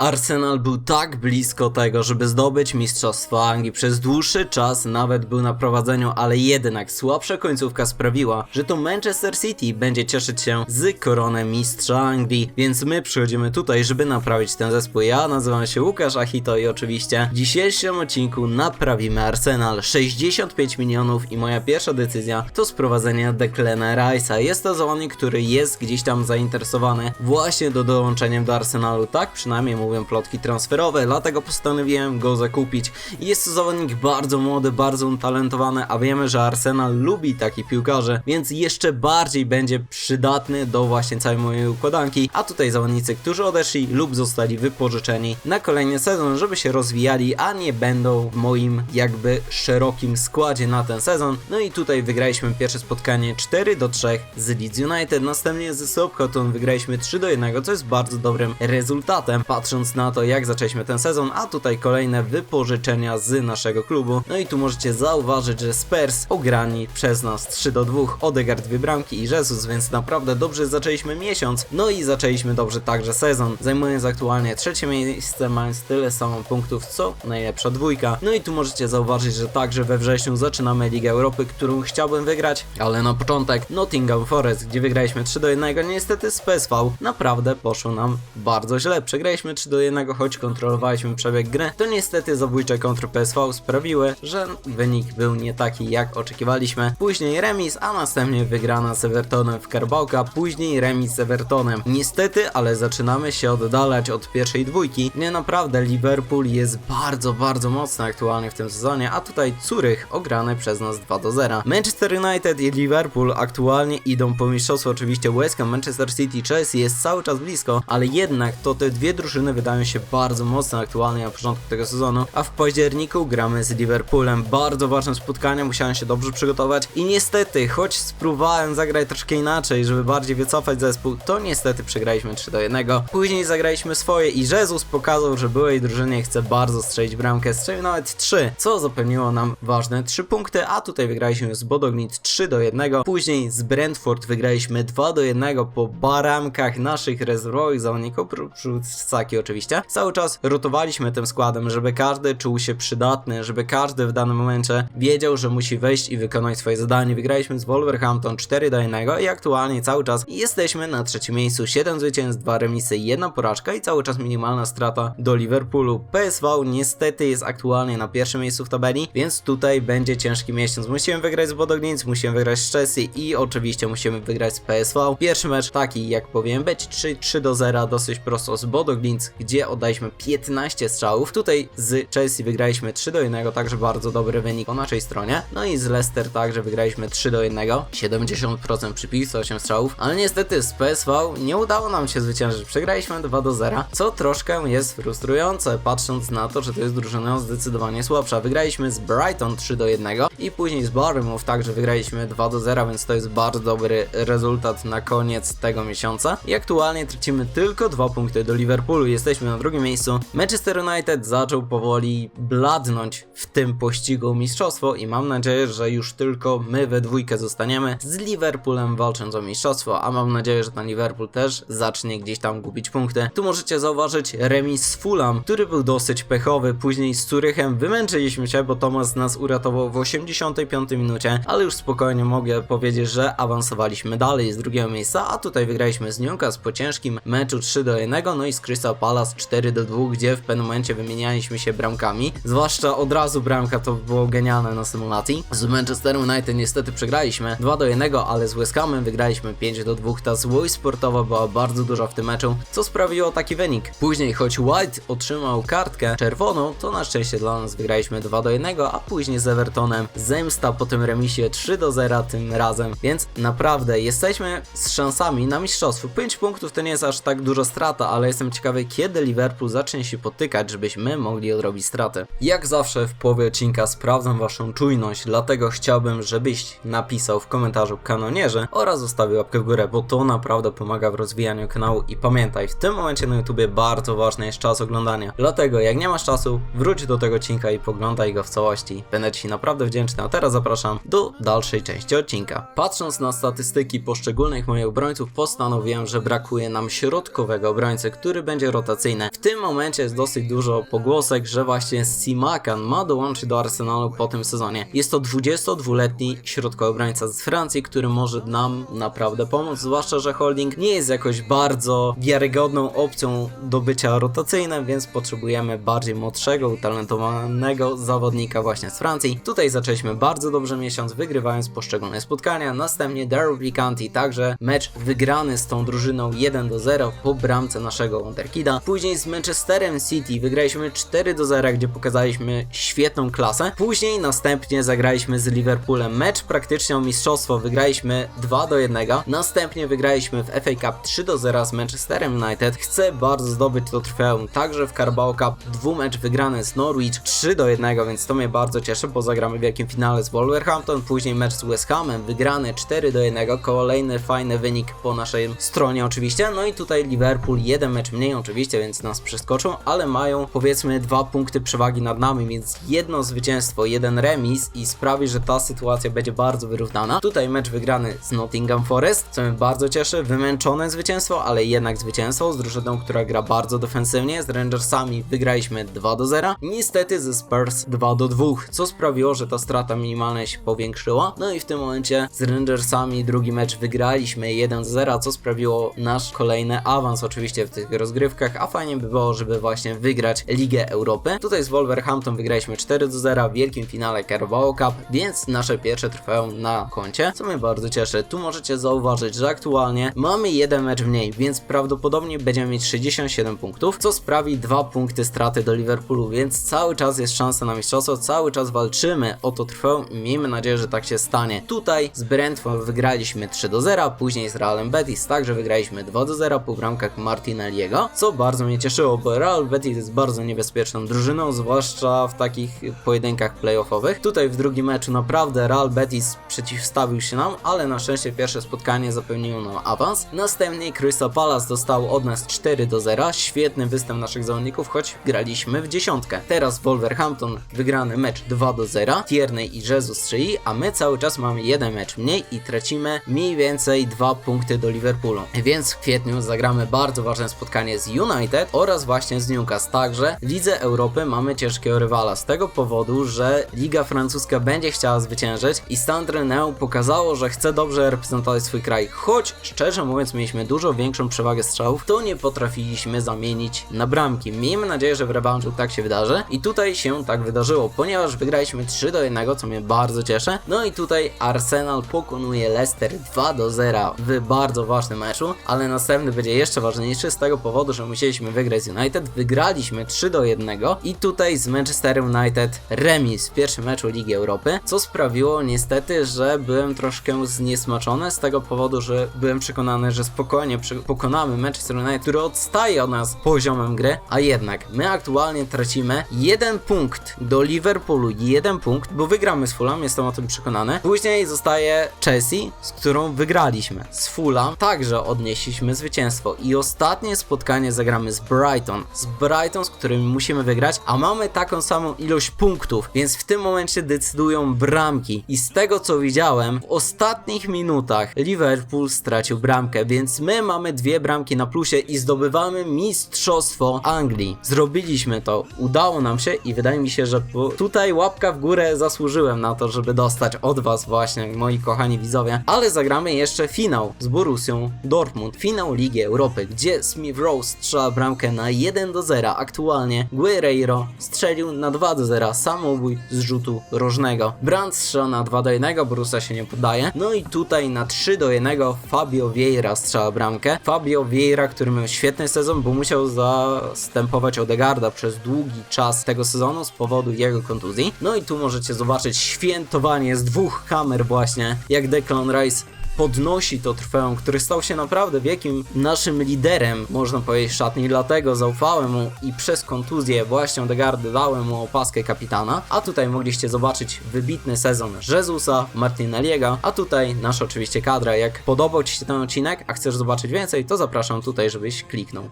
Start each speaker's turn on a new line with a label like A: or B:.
A: Arsenal był tak blisko tego, żeby zdobyć Mistrzostwo Anglii przez dłuższy czas, nawet był na prowadzeniu, ale jednak słabsza końcówka sprawiła, że to Manchester City będzie cieszyć się z koronę mistrza Anglii, więc my przychodzimy tutaj, żeby naprawić ten zespół. Ja nazywam się Łukasz Achito i oczywiście w dzisiejszym odcinku naprawimy Arsenal 65 milionów i moja pierwsza decyzja to sprowadzenie Declana Rice'a. Jest to zawodnik, który jest gdzieś tam zainteresowany właśnie do dołączeniem do Arsenalu, tak przynajmniej mówią plotki transferowe, dlatego postanowiłem go zakupić. Jest to zawodnik bardzo młody, bardzo utalentowany, a wiemy, że Arsenal lubi takich piłkarzy, więc jeszcze bardziej będzie przydatny do właśnie całej mojej układanki, a tutaj zawodnicy, którzy odeszli lub zostali wypożyczeni na kolejny sezon, żeby się rozwijali, a nie będą w moim jakby szerokim składzie na ten sezon. No i tutaj wygraliśmy pierwsze spotkanie 4 do 3 z Leeds United, następnie z Southampton wygraliśmy 3 do 1, co jest bardzo dobrym rezultatem, patrząc na to jak zaczęliśmy ten sezon, a tutaj kolejne wypożyczenia z naszego klubu. No i tu możecie zauważyć, że Spurs ograni przez nas 3 do 2, Odegaard dwie bramki i Jesus, więc naprawdę dobrze zaczęliśmy miesiąc, no i zaczęliśmy dobrze także sezon, zajmując aktualnie trzecie miejsce, mając tyle samo punktów co najlepsza dwójka. No i tu możecie zauważyć, że także we wrześniu zaczynamy Ligę Europy, którą chciałbym wygrać, ale na początek Nottingham Forest, gdzie wygraliśmy 3 do 1, niestety z PSV naprawdę poszło nam bardzo źle. Przegraliśmy 3 do 1, choć kontrolowaliśmy przebieg gry, to niestety zabójcze kontry PSV sprawiły, że wynik był nie taki jak oczekiwaliśmy. Później remis, a następnie wygrana z Evertonem w Karbałka, później remis z Evertonem. Niestety, ale zaczynamy się oddalać od pierwszej dwójki. Nie naprawdę Liverpool jest bardzo, bardzo mocny aktualnie w tym sezonie, a tutaj Curych ograny przez nas 2 do 0. Manchester United i Liverpool aktualnie idą po mistrzostwo, oczywiście West Ham, Manchester City, Chelsea jest cały czas blisko, ale jednak to te dwie drużyny wydają się bardzo mocne aktualnie na początku tego sezonu, a w październiku gramy z Liverpoolem. Bardzo ważne spotkanie, musiałem się dobrze przygotować i niestety, choć spróbowałem zagrać troszkę inaczej, żeby bardziej wycofać zespół, to niestety przegraliśmy 3 do 1. Później zagraliśmy swoje i Jezus pokazał, że byłej drużynie chce bardzo strzelić bramkę, strzelił nawet 3, co zapewniło nam ważne 3 punkty, a tutaj wygraliśmy z Bodognit 3 do 1. Później z Brentford wygraliśmy 2 do 1 po baramkach naszych rezerwowych zawodników, oprócz Saki oczywiście. Cały czas rotowaliśmy tym składem, żeby każdy czuł się przydatny, żeby każdy w danym momencie wiedział, że musi wejść i wykonać swoje zadanie. Wygraliśmy z Wolverhampton 4 do 1 i aktualnie cały czas jesteśmy na trzecim miejscu. 7 zwycięstw, 2 remisy, 1 porażka i cały czas minimalna strata do Liverpoolu. PSV niestety jest aktualnie na pierwszym miejscu w tabeli, więc tutaj będzie ciężki miesiąc. Musimy wygrać z Bodoglinic, musimy wygrać z Chelsea i oczywiście musimy wygrać z PSV. Pierwszy mecz taki, jak powiem, być 3, 3 do 0, dosyć prosto z Gdzie oddaliśmy 15 strzałów. Tutaj z Chelsea wygraliśmy 3 do 1, także bardzo dobry wynik po naszej stronie. No i z Leicester także wygraliśmy 3 do 1, 70% przypis, 8 strzałów, ale niestety z PSV nie udało nam się zwyciężyć. Przegraliśmy 2 do 0, co troszkę jest frustrujące, patrząc na to, że to jest drużyna zdecydowanie słabsza. Wygraliśmy z Brighton 3 do 1 i później z Bournemouth także wygraliśmy 2 do 0, więc to jest bardzo dobry rezultat na koniec tego miesiąca. I aktualnie tracimy tylko 2 punkty do Liverpoolu, jesteśmy na drugim miejscu. Manchester United zaczął powoli bladnąć w tym pościgu mistrzostwo i mam nadzieję, że już tylko my we dwójkę zostaniemy z Liverpoolem walcząc o mistrzostwo, a mam nadzieję, że ten Liverpool też zacznie gdzieś tam gubić punkty. Tu możecie zauważyć remis z Fulham, który był dosyć pechowy, później z Zurychem wymęczyliśmy się, bo Thomas nas uratował w 85 minucie, ale już spokojnie mogę powiedzieć, że awansowaliśmy dalej z drugiego miejsca, a tutaj wygraliśmy z Newcastle po ciężkim meczu 3 do 1, no i z Crystal Palace 4 do 2, gdzie w pewnym momencie wymienialiśmy się bramkami, zwłaszcza od razu bramka to było genialne na symulacji. Z Manchester United niestety przegraliśmy 2 do 1, ale z West Hamem wygraliśmy 5 do 2, ta złość sportowa była bardzo duża w tym meczu, co sprawiło taki wynik. Później, choć White otrzymał kartkę czerwoną, to na szczęście dla nas wygraliśmy 2 do 1, a później z Evertonem zemsta po tym remisie 3 do 0 tym razem, więc naprawdę jesteśmy z szansami na mistrzostwo. 5 punktów to nie jest aż tak dużo strata, ale jestem ciekawy kiedy Liverpool zacznie się potykać, żebyśmy mogli odrobić straty. Jak zawsze w połowie odcinka sprawdzam waszą czujność, dlatego chciałbym, żebyś napisał w komentarzu kanonierze oraz zostawił łapkę w górę, bo to naprawdę pomaga w rozwijaniu kanału i pamiętaj, w tym momencie na YouTubie bardzo ważny jest czas oglądania. Dlatego jak nie masz czasu, wróć do tego odcinka i poglądaj go w całości. Będę ci naprawdę wdzięczny, a teraz zapraszam do dalszej części odcinka. Patrząc na statystyki poszczególnych moich obrońców, postanowiłem, że brakuje nam środkowego obrońcy, który będzie rotował W tym momencie jest dosyć dużo pogłosek, że właśnie Simakan ma dołączyć do Arsenalu po tym sezonie. Jest to 22-letni środkowy obrońca z Francji, który może nam naprawdę pomóc, zwłaszcza, że Holding nie jest jakoś bardzo wiarygodną opcją do bycia rotacyjnym, więc potrzebujemy bardziej młodszego, utalentowanego zawodnika właśnie z Francji. Tutaj zaczęliśmy bardzo dobrze miesiąc, wygrywając poszczególne spotkania. Następnie Daryl Picanti, także mecz wygrany z tą drużyną 1 do 0 po bramce naszego Wonderkida. Później z Manchesterem City wygraliśmy 4 do 0, gdzie pokazaliśmy świetną klasę. Później następnie zagraliśmy z Liverpoolem mecz praktycznie o mistrzostwo, wygraliśmy 2 do 1. Następnie wygraliśmy w FA Cup 3 do 0 z Manchesterem United. Chcę bardzo zdobyć to trofeum, także w Carabao Cup dwumecz wygrany z Norwich 3 do 1, więc to mnie bardzo cieszy, bo zagramy w wielkim finale z Wolverhampton, później mecz z West Hamem, wygrany 4 do 1, kolejny fajny wynik po naszej stronie oczywiście, no i tutaj Liverpool jeden mecz mniej oczywiście, więc nas przeskoczą, ale mają powiedzmy dwa punkty przewagi nad nami, więc jedno zwycięstwo, jeden remis i sprawi, że ta sytuacja będzie bardzo wyrównana. Tutaj mecz wygrany z Nottingham Forest, co mnie bardzo cieszy, wymęczone zwycięstwo, ale jednak zwycięstwo z drużyną, która gra bardzo defensywnie, z Rangersami wygraliśmy 2 do 0, niestety ze Spurs 2 do 2, co sprawiło, że ta strata minimalna się powiększyła, no i w tym momencie z Rangersami drugi mecz wygraliśmy 1 do 0, co sprawiło nasz kolejny awans. Oczywiście w tych rozgrywkach, a fajnie by było, żeby właśnie wygrać Ligę Europy. Tutaj z Wolverhampton wygraliśmy 4 do 0 w wielkim finale Carabao Cup, więc nasze pierwsze trofeum na koncie, co mnie bardzo cieszy. Tu możecie zauważyć, że aktualnie mamy jeden mecz mniej, więc prawdopodobnie będziemy mieć 67 punktów, co sprawi 2 punkty straty do Liverpoolu, więc cały czas jest szansa na mistrzostwo, cały czas walczymy o to trofeum i miejmy nadzieję, że tak się stanie. Tutaj z Brentford wygraliśmy 3 do 0, później z Realem Betis także wygraliśmy 2 do 0 po bramkach Martinelliego, co bardzo mnie cieszyło, bo Real Betis jest bardzo niebezpieczną drużyną, zwłaszcza w takich pojedynkach playoffowych. Tutaj w drugim meczu naprawdę Real Betis przeciwstawił się nam, ale na szczęście pierwsze spotkanie zapewniło nam awans. Następnie Crystal Palace dostał od nas 4 do 0, świetny występ naszych zawodników, choć graliśmy w dziesiątkę. Teraz Wolverhampton wygrany mecz 2 do 0, Tierney i Jesus strzeli, a my cały czas mamy jeden mecz mniej i tracimy mniej więcej 2 punkty do Liverpoolu. Więc w kwietniu zagramy bardzo ważne spotkanie z United oraz właśnie z Newcastle. Także w Lidze Europy mamy ciężkiego rywala z tego powodu, że Liga Francuska będzie chciała zwyciężyć i Sandro Neu pokazało, że chce dobrze reprezentować swój kraj. Choć szczerze mówiąc mieliśmy dużo większą przewagę strzałów, to nie potrafiliśmy zamienić na bramki. Miejmy nadzieję, że w rewanżu tak się wydarzy i tutaj się tak wydarzyło, ponieważ wygraliśmy 3 do 1, co mnie bardzo cieszy. No i tutaj Arsenal pokonuje Leicester 2 do 0 w bardzo ważnym meczu, ale następny będzie jeszcze ważniejszy z tego powodu, że musieliśmy wygrać z United. Wygraliśmy 3 do 1 i tutaj z Manchesterem United remis w pierwszym meczu Ligi Europy, co sprawiło niestety, że byłem troszkę zniesmaczony z tego powodu, że byłem przekonany, że spokojnie pokonamy Manchester United, który odstaje od nas poziomem gry, a jednak my aktualnie tracimy jeden punkt do Liverpoolu, jeden punkt, bo wygramy z Fulham, jestem o tym przekonany. Później zostaje Chelsea, z którą wygraliśmy. Z Fulham także odnieśliśmy zwycięstwo i ostatnie spotkanie z Brighton. Z Brighton, z którym musimy wygrać, a mamy taką samą ilość punktów, więc w tym momencie decydują bramki. I z tego co widziałem, w ostatnich minutach Liverpool stracił bramkę, więc my mamy dwie bramki na plusie i zdobywamy mistrzostwo Anglii. Zrobiliśmy to, udało nam się i wydaje mi się, że tutaj łapka w górę zasłużyłem na to, żeby dostać od was właśnie, moi kochani widzowie. Ale zagramy jeszcze finał z Borussią Dortmund, finał Ligi Europy, gdzie Smith Rowe strzela bramkę na 1 do 0. Aktualnie Guerreiro strzelił na 2 do 0, samobój z rzutu rożnego. Brandt strzela na 2 do 1, Borussia się nie poddaje. No i tutaj na 3 do 1 Fabio Vieira strzela bramkę. Fabio Vieira, który miał świetny sezon, bo musiał zastępować Odegarda przez długi czas tego sezonu z powodu jego kontuzji. No i tu możecie zobaczyć świętowanie z dwóch kamer właśnie, jak Declan Rice podnosi to trofeum, który stał się naprawdę wielkim naszym liderem, można powiedzieć, szatni, dlatego zaufałem mu i przez kontuzję właśnie Odegaard dałem mu opaskę kapitana, a tutaj mogliście zobaczyć wybitny sezon Jezusa, Martinelliego, a tutaj nasza oczywiście kadra. Jak podobał Ci się ten odcinek, a chcesz zobaczyć więcej, to zapraszam tutaj, żebyś kliknął.